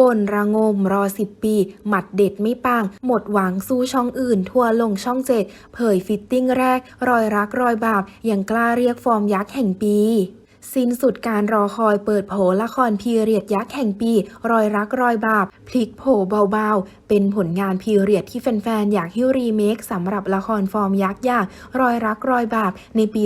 บนระงมรอสิบปี หมัดเด็ดไม่ปัง หมดหวังสู้ช่องอื่น ทัวลงช่องเจ็ดเผยฟิตติ้งแรก รอยรักรอยบาปยังกล้าเรียกฟอร์มยักษ์แห่งปี สิ้นสุดการรอคอยเปิดโผละครพีเรียดยักษ์แห่งปี รอยรักรอยบาป พลิกโผเบาๆ เป็นผลงานพีเรียดที่แฟนๆ อยากให้รีเมคสำหรับละครฟอร์มยักษ์อย่างรอยรักรอยบาป ในปี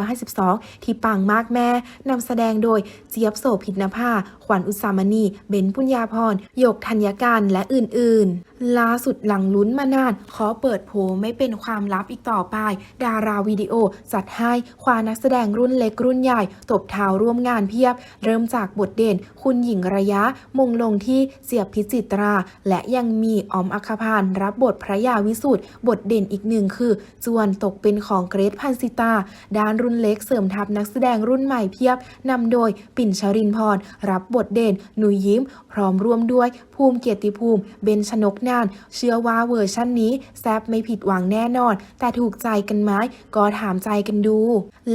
2552 ที่ปังมากแม่นำแสดงโดยเจี๊ยบโสภินภา ขวัญอุสามณี เบนปุญญาพรหยกธัญการและอื่นๆ ล่าสุดหลังลุ้นมานาน ขอเปิดโผไม่เป็นความลับอีกต่อไป ดาราวิดีโอ จัดให้ควานักแสดงรุ่นเล็กรุ่นใหญ่ ตบเท้าร่วมงานเพียบ เริ่มจากบทเด่น คุณหญิงระยะ มงลงที่เสียบพิจิตรา และยังมีออมอัคคพานรับบทพระยาวิสุทธ์บทเด่นอีกหนึ่งคือ จวนตกเป็นของเกรทพันสิตาด้านรุ่นเล็กเสริมทัพนักแสดงรุ่นใหม่เพียบนำโดยปิ่นชรินพรรับบทเด่นหนุยยิ้ม พร้อมร่วมด้วยภูมิเกียรติภูมิเบนชนกนาน เชื่อว่าเวอร์ชั่นนี้แซบไม่ผิดหวังแน่นอน แต่ถูกใจกันไหมก็ถามใจกันดู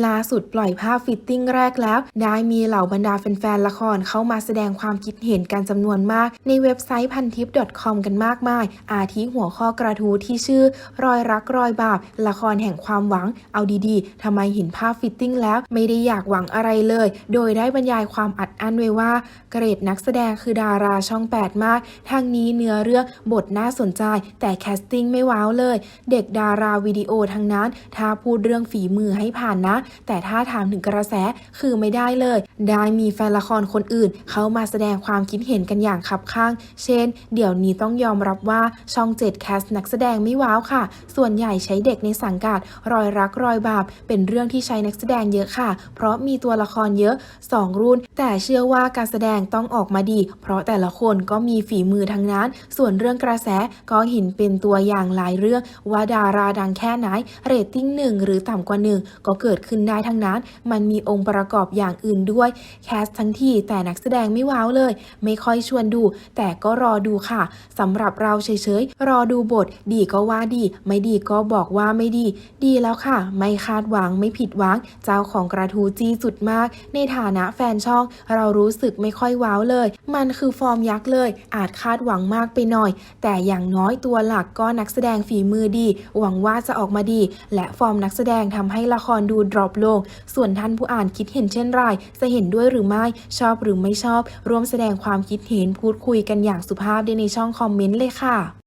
ล่าสุดปล่อยภาพฟิตติ้งแรกแล้ว ได้มีเหล่าบรรดาแฟนๆละครเข้ามาแสดงความคิดเห็นกันจำนวนมาก ในเว็บไซต์พันทิป .com กันมากมาย อาทิหัวข้อกระทู้ที่ชื่อ รอยรักรอยบาป ละครแห่งความหวัง เอาดีๆทำไมเห็นภาพฟิตติ้งแล้ว ไม่ได้อยากหวังอะไรเลย โดยได้บรรยายความอัดอั้นไว้ว่า เกรดนักแสดงคือดาราช่อง 8 มาก ทางนี้เนื้อเรื่องบทน่าสนใจ แต่แคสติ้งไม่ว้าวเลย เด็กดาราวิดีโอทั้งนั้น ถ้าพูดเรื่องฝีมือให้ผ่านนะ แต่ถ้าถามถึงกระแสคือไม่ได้เลย ได้มีแฟนละครคนอื่น เข้ามาแสดงความคิดเห็นกันอย่างคับข้าง เช่น เดี๋ยวนี้ต้องยอมรับว่าช่อง7แคสนักแสดงไม่ว้าวค่ะ ส่วนใหญ่ใช้เด็กในสังกัด รอยรักรอยบาป เป็นเรื่องที่ใช้นักแสดงเยอะค่ะ เพราะมีตัวละครเยอะ 2 รุ่น แต่เชื่อว่าการแสดงต้องออกมาดี เพราะแต่ละคนก็มีฝีมือทั้งนั้น ส่วนเรื่องกระแสก็เห็นเป็นตัวอย่างหลายเรื่องว่าดาราดังแค่ไหน เรตติ้งหนึ่งหรือต่ำกว่าหนึ่งก็เกิดขึ้นได้ทั้งนั้น มันมีองค์ประกอบอย่างอื่นด้วย แคสทั้งที่แต่นักแสดงไม่ว้าวเลย ไม่ค่อยชวนดู แต่ก็รอดูค่ะสำหรับเราเฉยๆ รอดูบท ดีก็ว่าดี ไม่ดีก็บอกว่าไม่ดี ดีแล้วค่ะ ไม่คาดหวังไม่ผิดหวัง เจ้าของกระทูจีสุดมาก ในฐานะแฟนช่อง เรารู้สึกไม่ค่อยว้าวเลย มันคือฟอร์มยักษ์เลย อาจคาดหวังมากไปหน่อยแต่อย่างน้อยตัวหลักก็นักแสดงฝีมือดี หวังว่าจะออกมาดี และฟอร์มนักแสดงทำให้ละครดูดรอปลง ส่วนท่านผู้อ่านคิดเห็นเช่นไรจะเห็นด้วยหรือไม่ชอบหรือไม่ชอบ ร่วมแสดงความคิดเห็นพูดคุยกันอย่างสุภาพได้ในช่องคอมเมนต์เลยค่ะ